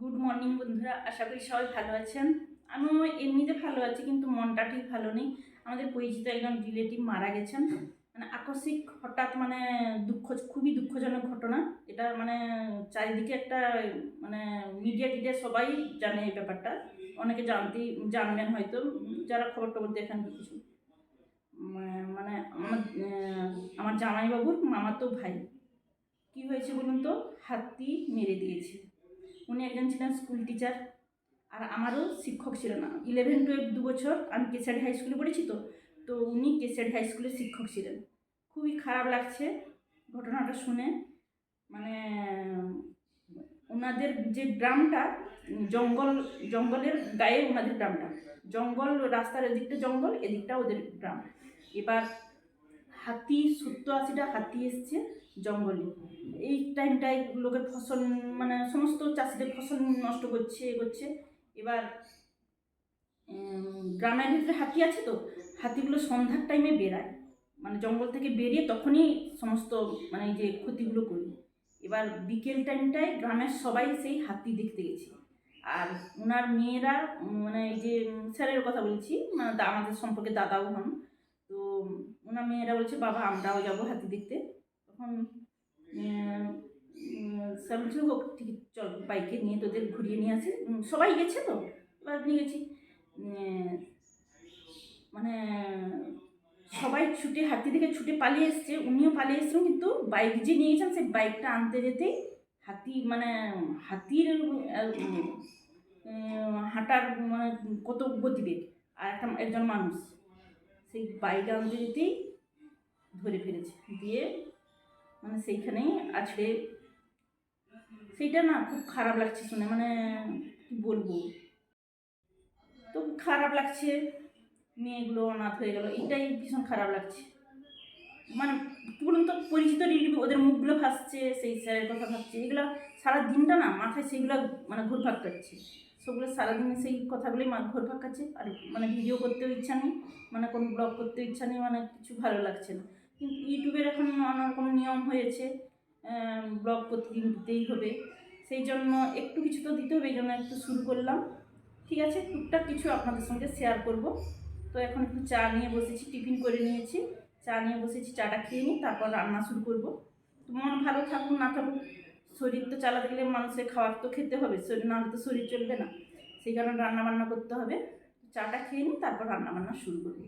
Morning বন্ধুরা। আশা করি সবাই ভালো আছেন। আমিও এমনিতে ভালো আছি, কিন্তু মনটা ঠিক ভালো নেই। আমাদের পরিচিত একজন রিলেটিভ মারা গেছেন। মানে আকস্মিক, হঠাৎ মানে দুঃখ, খুবই দুঃখজনক ঘটনা। এটা মানে চারিদিকে একটা মানে মিডিয়া টিডিয়া সবাই জানে এই ব্যাপারটা। অনেকে জানতেই, জানবেন হয়তো। যারা খবর টবর দেখেন কিছু। মানে আমার আমার জামাইবাবুর মামাতো ভাই। কি হয়েছে বলুন তো? হাতি মেরে দিয়েছে। উনি একজন ছিলেন স্কুল টিচার আর আমারও শিক্ষক ছিল না। ইলেভেন টুয়েলভ দু বছর আমি কেসারি হাই স্কুলে পড়েছি তো তো উনি কেসারি হাই স্কুলের শিক্ষক ছিলেন। খুবই খারাপ লাগছে ঘটনাটা শুনে। মানে ওনাদের যে গ্রামটা, জঙ্গল, জঙ্গলের গায়ে ওনাদের গ্রামটা। জঙ্গল, রাস্তার এদিকটা জঙ্গল, এদিকটা ওদের গ্রাম। এবার হাতি সত্তর আশিটা হাতি এসছে জঙ্গলে। এই টাইমটায় লোকের ফসল মানে সমস্ত চাষিদের ফসল নষ্ট করছে, এ করছে। এবার গ্রামের ভিতরে হাতি আছে তো, হাতিগুলো সন্ধ্যার টাইমে বেরায়। মানে জঙ্গল থেকে বেরিয়ে তখনই সমস্ত মানে যে ক্ষতিগুলো করি। এবার বিকেল টাইমটায় গ্রামের সবাই সেই হাতি দেখতে গেছে। আর ওনার মেয়েরা মানে এই যে স্যারের কথা বলছি মানে আমাদের সম্পর্কে দাদাও হন। তো ওনার মেয়েরা বলছে, বাবা, আমরাও যাব হাতি দেখতে। তখন স্যার বলছিল হোক, ঠিক, চল, বাইকে নিয়ে তোদের ঘুরিয়ে নিয়ে আসি। সবাই গেছে তো, এবার নিয়ে গেছি। মানে সবাই ছুটে, হাতি থেকে ছুটে পালিয়ে এসছে, উনিও পালিয়ে এসছেন, কিন্তু বাইক যে নিয়ে গেছেন সেই বাইকটা আনতে যেতেই হাতি মানে হাতির হাঁটার মানে কত গতিবেগ। আর একটা, একজন মানুষ। সেই বাইক আনতে ধরে ফেলেছে। দিয়ে মানে সেইখানেই আছড়ে সেইটা না খুব খারাপ লাগছে শুনে মানে বলব? তো খারাপ লাগছে, মেয়েগুলো অনাথ হয়ে গেল এটাই ভীষণ খারাপ লাগছে। মানে বলুন তো, পরিচিত রিলেটিভ ওদের মুখগুলো ভাসছে, সেই স্যারের কথা ভাবছে, এগুলো সারা দিনটা না মাথায় সেইগুলো মানে ঘুরপাক কাটছে সেগুলো সারাদিন সেই কথাগুলোই মা ঘুরপাক কাটছে আর মানে ভিডিও করতেও ইচ্ছা নেই মানে কোনো ব্লগ করতেও ইচ্ছা নেই মানে কিছু ভালো লাগছে না। কিন্তু ইউটিউবের এখন নানা রকম নিয়ম হয়েছে ব্লগ প্রতিদিন দিতেই হবে। সেই জন্য একটু কিছু তো দিতে হবে, এই জন্য একটু শুরু করলাম। ঠিক আছে, টুকটাক কিছু আপনাদের সঙ্গে শেয়ার করব। তো এখন একটু চা নিয়ে বসেছি, টিফিন করে নিয়েছি। চা নিয়ে বসেছি, চাটা খেয়ে নিই, তারপর রান্না শুরু করব। তো মন ভালো থাকুক, না থাকুক শরীর তো চালাতে গেলে মানুষের খাবার তো খেতে হবে, শরীর না হলে তো শরীর চলবে না। সেই কারণে রান্না বান্না করতে হবে। চাটা খেয়ে নিই তারপর রান্না বান্না শুরু করব।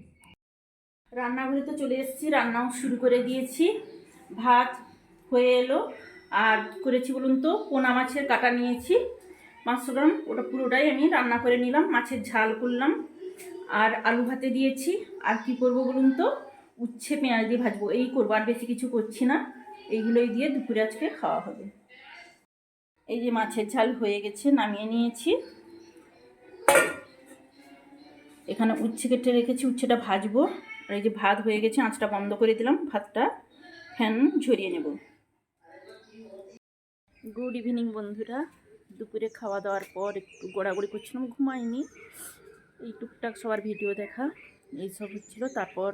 রান্নাঘরে তো চলে এসেছি, রান্নাও শুরু করে দিয়েছি। ভাত হয়ে এলো। আর করেছি বলুন তো? পোনা মাছের কাটা নিয়েছি। পাঁচশো গ্রাম, ওটা পুরোটাই আমি রান্না করে নিলাম। মাছের ঝাল করলাম। আর আলু ভাতে দিয়েছি। আর কি করব বলুন তো? উচ্ছে পেঁয়াজ দিয়ে ভাজবো। এই করব, আর বেশি কিছু করছি না। এইগুলোই দিয়ে দুপুরে আজকে খাওয়া হবে। এই যে মাছের ঝাল হয়ে গেছে, নামিয়ে নিয়েছি। এখানে উচ্ছে কেটে রেখেছি, উচ্ছেটা ভাজবো। আর এই যে ভাত হয়ে গেছে, আঁচটা বন্ধ করে দিলাম, ভাতটা ফ্যান ঝরিয়ে নেব। গুড ইভিনিং বন্ধুরা। দুপুরে খাওয়া দাওয়ার পর একটু গোড়াগড়ি করছিলাম, ঘুমাইনি। এই টুকটাক সবার ভিডিও দেখা, এইসব হচ্ছিল। তারপর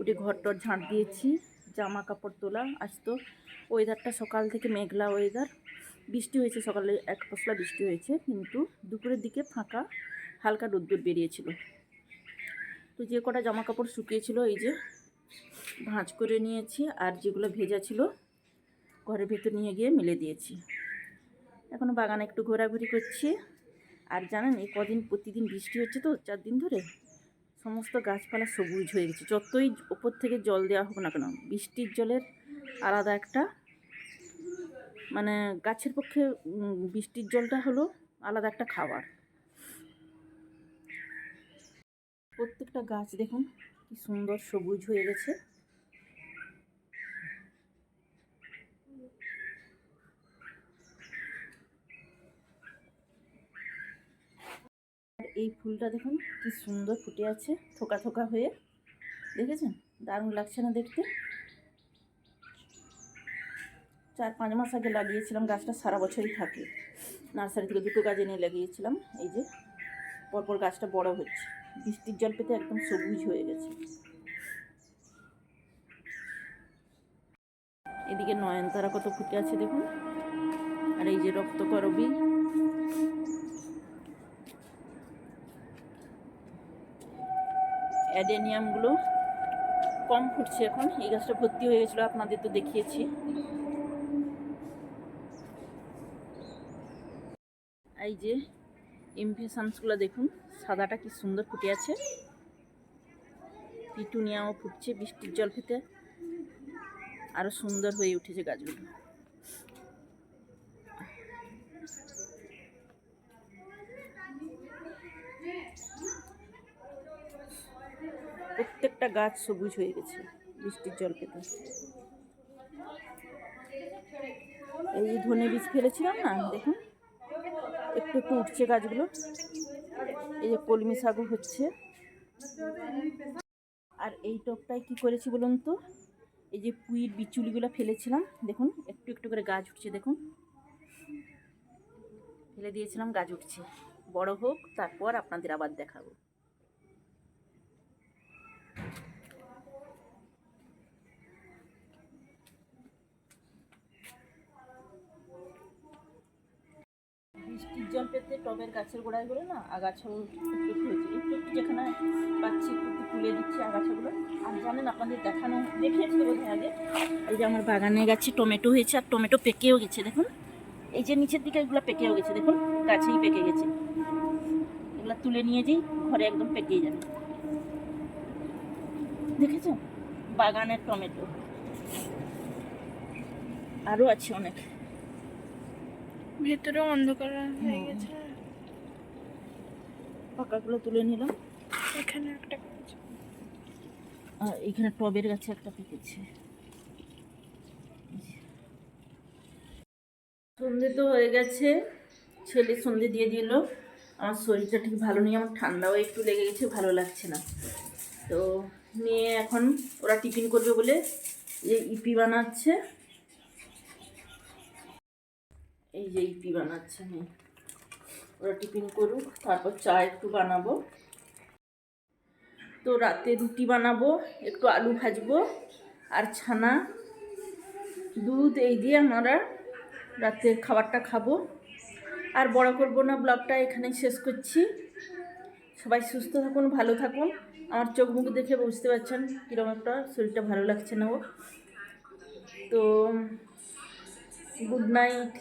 উঠে ঘর টর ঝাঁট দিয়েছি, জামা কাপড় তোলা। আজ তো ওয়েদারটা সকাল থেকে মেঘলা ওয়েদার বৃষ্টি হয়েছে, সকালে এক পশলা বৃষ্টি হয়েছে, কিন্তু দুপুরের দিকে ফাঁকা, হালকা রোদ্দুর বেরিয়েছিল। তো যে কটা জামা কাপড় শুকিয়েছিল, এই যে ভাঁজ করে নিয়েছি, আর যেগুলো ভেজা ছিল, ঘরের ভেতর নিয়ে গিয়ে মেলে দিয়েছি। এখনও বাগানে একটু ঘোরাঘুরি করছি। আর জানেন, এই কদিন প্রতিদিন বৃষ্টি হচ্ছে তো, চার দিন ধরে, সমস্ত গাছপালা সবুজ হয়ে গেছে। যতই ওপর থেকে জল দেওয়া হোক না কেন, বৃষ্টির জলের আলাদা একটা মানে গাছের পক্ষে বৃষ্টির জলটা হলো আলাদা একটা খাবার। প্রত্যেকটা গাছ দেখুন, কি সুন্দর সবুজ হয়ে গেছে। এই ফুলটা দেখুন, কি সুন্দর ফুটে আছে, থোকা থোকা হয়ে। দেখেছেন? দারুণ লাগছে না দেখতে। চার পাঁচ মাস আগে লাগিয়েছিলাম, গাছটা সারা বছরই থাকে। নার্সারি থেকে দুটো গাছ এনে লাগিয়েছিলাম, এই যে। পরপর গাছটা বড় হচ্ছে। বৃষ্টির জল পেতে একদম সবুজ হয়ে গেছে। এদিকে নয়নতারা কত ফুটে আছে দেখুন। আর এই যে রক্তকরবী। অ্যাডেনিয়ামগুলো কম ফুটছে এখন। এই গাছটা ভর্তি হয়ে গেছিল, আপনাদের তো দেখিয়েছি। এই যে ইমফেশনসগুলো দেখুন, সাদাটা কি সুন্দর ফুটে আছে। পিটুনিয়াও ফুটছে, বৃষ্টির জল খেতে। আরও সুন্দর হয়ে উঠেছে গাছগুলো। প্রত্যেকটা গাছ সবুজ হয়ে গেছে, বৃষ্টির জল পেতে এই ধনে বীজ ফেলেছিলাম না, দেখুন। একটু একটু উঠছে গাছগুলো। এই যে কলমি শাকও হচ্ছে। আর এই টপটায় কি করেছি বলুন তো? এই যে পুঁইর বিচুলিগুলো ফেলেছিলাম, দেখুন, একটু একটু করে গাছ উঠছে, দেখুন। ফেলে দিয়েছিলাম, গাছ উঠছে। বড় হোক, তারপর আপনাদের আবার দেখাবো। বৃষ্টির জল পেতে টবের গাছের গোড়ায় গোড়াগুলো না, আগাছাও একটু হয়েছে। একটু একটু যেখানে পাচ্ছি, একটু তুলে দিচ্ছি আগাছাগুলো। আর জানেন আপনাদের দেখানো, দেখিয়েছি বোধ আগে। এই যে আমার বাগানে গাছে টমেটো হয়েছে, আর টমেটো পেকেও গেছে, দেখুন। এই যে নিচের দিকে এগুলো পেকেও গেছে, দেখুন, গাছেই পেকে গেছে। এগুলো তুলে নিয়ে যাই ঘরে একদম পেকেই যাবে। দেখেছ? বাগানের টমেটো। আরও আছে অনেক। ভেতরে অন্ধকার হয়ে গেছে। পাকাগুলো তুলে নিলাম। এখানে একটা আর এখানে টবের গাছে একটা পেকেছে সন্ধে তো হয়ে গেছে। ছেলে সন্ধে দিয়ে দিল। আমার শরীরটা ঠিক ভালো নেই আমার ঠান্ডাও একটু লেগে গেছে ভালো লাগছে না। তো মেয়ে এখন ওরা টিফিন করবে বলে ইপি বানাচ্ছে। এই যে ইপি বানাচ্ছে মেয়ে ওরা টিফিন করুক, তারপর চা একটু বানাবো। তো রাতে রুটি বানাবো, একটু আলু ভাজবো আর ছানা। দুধ এই দিয়ে আমরা রাতের খাবারটা খাব। আর বড় করব না, ব্লগটা এখানেই শেষ করছি। সবাই সুস্থ থাকুন, ভালো থাকুন। আমার চোখ মুখ দেখে বুঝতে পারছেন কীরকম একটা শরীরটা ভালো লাগছে না ও। তো গুড নাইট